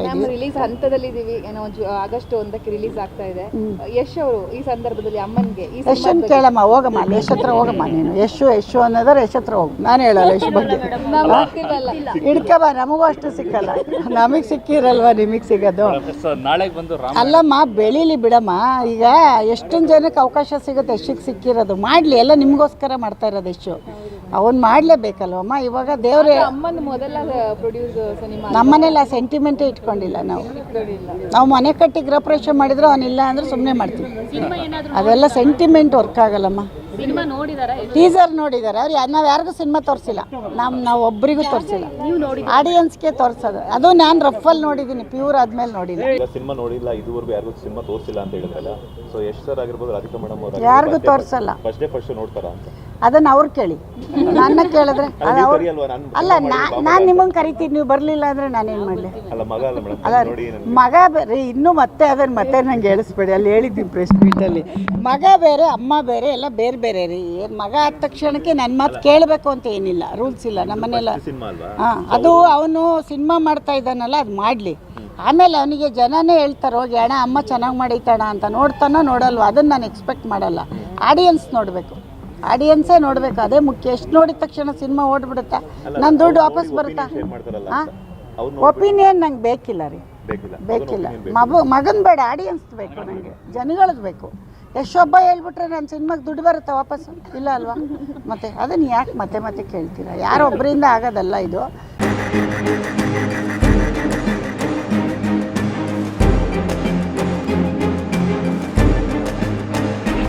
Ma'am release ಹಂತದಲ್ಲಿ ಇದೀವಿ ಏನೋ ಆಗಸ್ಟ್ ಒಂದಕ್ಕೆ ರಿಲೀಸ್ ಆಗ್ತಾ ಇದೆ. ಯಶ್ ಅವರು ಈ ಸಂದರ್ಭದಲ್ಲಿ ಅಮ್ಮನ್ಗೆ ಈ ಯಶನ್ ಕೇಳಮ್ಮ ಹೋಗಮ್ಮ ಅಲ್ಲಿ ಯಶ್ ಹತ್ರ ಹೋಗಮ್ಮ ನೀನು. ಯಶು ಯಶು ಅನ್ನೋದಾರೆ ಯಶ್ ಹತ್ರ ಹೋಗು. ನಾನು ಹೇಳಲ್ಲ ಯಶ್ ಬಗ್ಗೆ. ನಮ್ಗೆ ಹಿಡ್ಕಬ ನಮಗೂ ಅಷ್ಟು ಸಿಕ್ಕಲ್ಲ. ನಮಗೆ ಸಿಕ್ಕಿರಲ್ವಾ ನಿಮಗ್ ಸಿಗೋದು? ಸರ್ ನಾಳೆಗೆ ಬಂದು ರಾಮ ಅಲ್ಲಮ್ಮ ಬೆಳೀಲಿ ಬಿಡಮ್ಮ. ಈಗ ಎಷ್ಟೊಂದು ಜನಕ್ಕೆ ಅವಕಾಶ ಸಿಗುತ್ತೆ ಯಶಿಗೆ ಸಿಕ್ಕಿರೋದು. ಮಾಡಲಿ ಎಲ್ಲ ನಿಮಗೋಸ್ಕರ ಮಾಡ್ತಾ ಇರೋದು ಯಶು. ಅವನು ಮಾಡಲೇಬೇಕಲ್ವಮ್ಮ? ಇವಾಗ ದೇವ್ರೆ ಅಮ್ಮನ ಮೊದಲ ಪ್ರೊಡ್ಯೂಸ್ ಸಿನಿಮಾ ನಮ್ಮನೆಲ್ಲ ಸೆಂಟಿಮೆಂಟೇ ಇಟ್ಕೊಂಡಿಲ್ಲ ನಾವು. ನಾವು ಮನೆ ಕಟ್ಟಿ ಗೃಹಪ್ರವೇಶ ಮಾಡಿದ್ರು ಅವನಿಲ್ಲ ಅಂದ್ರೆ ಸುಮ್ಮನೆ ಮಾಡ್ತೀವಿ. ಅದೆಲ್ಲ ಸೆಂಟಿಮೆಂಟ್ ವರ್ಕ್ ಆಗಲ್ಲಮ್ಮ. ಸಿನಿಮಾ ನೋಡಿದಾರ ಟೀಸರ್ ನೋಡಿದ್ದಾರೆ ಅವ್ರು ನಾವು ಯಾರಿಗೂ ಸಿನಿಮಾ ತೋರಿಸಿಲ್ಲ. ನಮ್ಮ ನಾವು ಒಬ್ಬರಿಗೂ ತೋರಿಸಿಲ್ಲ. ಆಡಿಯನ್ಸ್ಗೆ ತೋರಿಸೋದು. ಅದು ನಾನು ರಫಲ್ ನೋಡಿದ್ದೀನಿ ಪ್ಯೂರ್ ಆದ್ಮೇಲೆ ನೋಡಿಲ್ಲ ಸಿನಿಮಾ ನೋಡಿಲ್ಲ ಇದುವರೆಗೂ ಯಾರಿಗೂ ಸಿನಿಮಾ ತೋರಿಸಿಲ್ಲ ಅಂತ ಹೇಳಿದ್ರಲ್ಲ. ಸೊ ಎಷ್ಟು ಸರ್ ಆಗಿರ್ಬೋದು ರಾಧಿಕಾ ಮೇಡಮ್ ಅವ್ರು ಯಾರಿಗೂ ತೋರಿಸಲ್ಲ. ಫಸ್ಟ್ ಡೇ ಫಸ್ಟ್ ನೋಡ್ತಾರ ಅಂತ. ಅದನ್ನ ಅವ್ರು ಕೇಳಿ. ನನ್ನ ಕೇಳಿದ್ರೆ ಅದು ನೀವು ಅವ್ರು ಅಲ್ಲ ನಾನು ನಿಮಗೆ ಕರಿತೀನಿ ನೀವು ಬರಲಿಲ್ಲ ಅಂದರೆ ನಾನೇನು ಮಾಡಲಿ? ಅಲ್ಲ ಮಗ ಬೇರೆ ಇನ್ನೂ ಮತ್ತೆ ಅದನ್ನು ಮತ್ತೆ ನಂಗೆ ಹೇಳಿಸ್ಬೇಡಿ. ಅಲ್ಲಿ ಹೇಳಿದ್ದೀನಿ ಪ್ರೆಸ್ ಮೀಟಲ್ಲಿ ಮಗ ಬೇರೆ ಅಮ್ಮ ಬೇರೆ ಎಲ್ಲ ಬೇರೆ ಬೇರೆ ರೀ. ಏನ್ ಮಗ ಆದ ತಕ್ಷಣಕ್ಕೆ ನನ್ನ ಮಾತು ಕೇಳಬೇಕು ಅಂತ ಏನಿಲ್ಲ ರೂಲ್ಸ್ ಇಲ್ಲ ನಮ್ಮನೆಲ್ಲ ಹಾಂ ಅದು ಅವನು ಸಿನಿಮಾ ಮಾಡ್ತಾ ಇದ್ದಾನಲ್ಲ ಅದು ಮಾಡಲಿ. ಆಮೇಲೆ ಅವನಿಗೆ ಜನನೇ ಹೇಳ್ತಾರೆ ಹೋಗಿ ಅಣ್ಣ ಅಮ್ಮ ಚೆನ್ನಾಗಿ ಮಾಡೈತಣ ಅಂತ ನೋಡ್ತಾನೋ ನೋಡಲ್ವ? ಅದನ್ನು ನಾನು ಎಕ್ಸ್ಪೆಕ್ಟ್ ಮಾಡಲ್ಲ. ಆಡಿಯನ್ಸ್ ನೋಡಬೇಕು. ಆಡಿಯನ್ಸೇ ನೋಡ್ಬೇಕು. ಅದೇ ಮುಖ್ಯ. ಎಷ್ಟು ನೋಡಿದ ತಕ್ಷಣ ಸಿನಿಮಾ ಓಡ್ಬಿಡುತ್ತಾ? ನನ್ನ ದುಡ್ಡು ವಾಪಸ್ ಬರುತ್ತಾ? ಹಾಂ? ಒಪಿನಿಯನ್ ನಂಗೆ ಬೇಕಿಲ್ಲ ರೀ. ಬೇಕಿಲ್ಲ. ಬೇಕಿಲ್ಲ. ಮಗು ಮಗನ ಬೇಡ ಆಡಿಯನ್ಸ್ ಬೇಕು ನನಗೆ ಜನಗಳದ್ದು ಬೇಕು. ಎಷ್ಟೊಬ್ಬ ಹೇಳ್ಬಿಟ್ರೆ ನನ್ನ ಸಿನಿಮಾಗೆ ದುಡ್ಡು ಬರುತ್ತಾ ವಾಪಸ್? ಇಲ್ಲ ಅಲ್ವಾ? ಮತ್ತೆ ಅದನ್ನು ಯಾಕೆ ಮತ್ತೆ ಮತ್ತೆ ಕೇಳ್ತೀರಾ? ಯಾರೊಬ್ಬರಿಂದ ಆಗೋದಲ್ಲ ಇದು?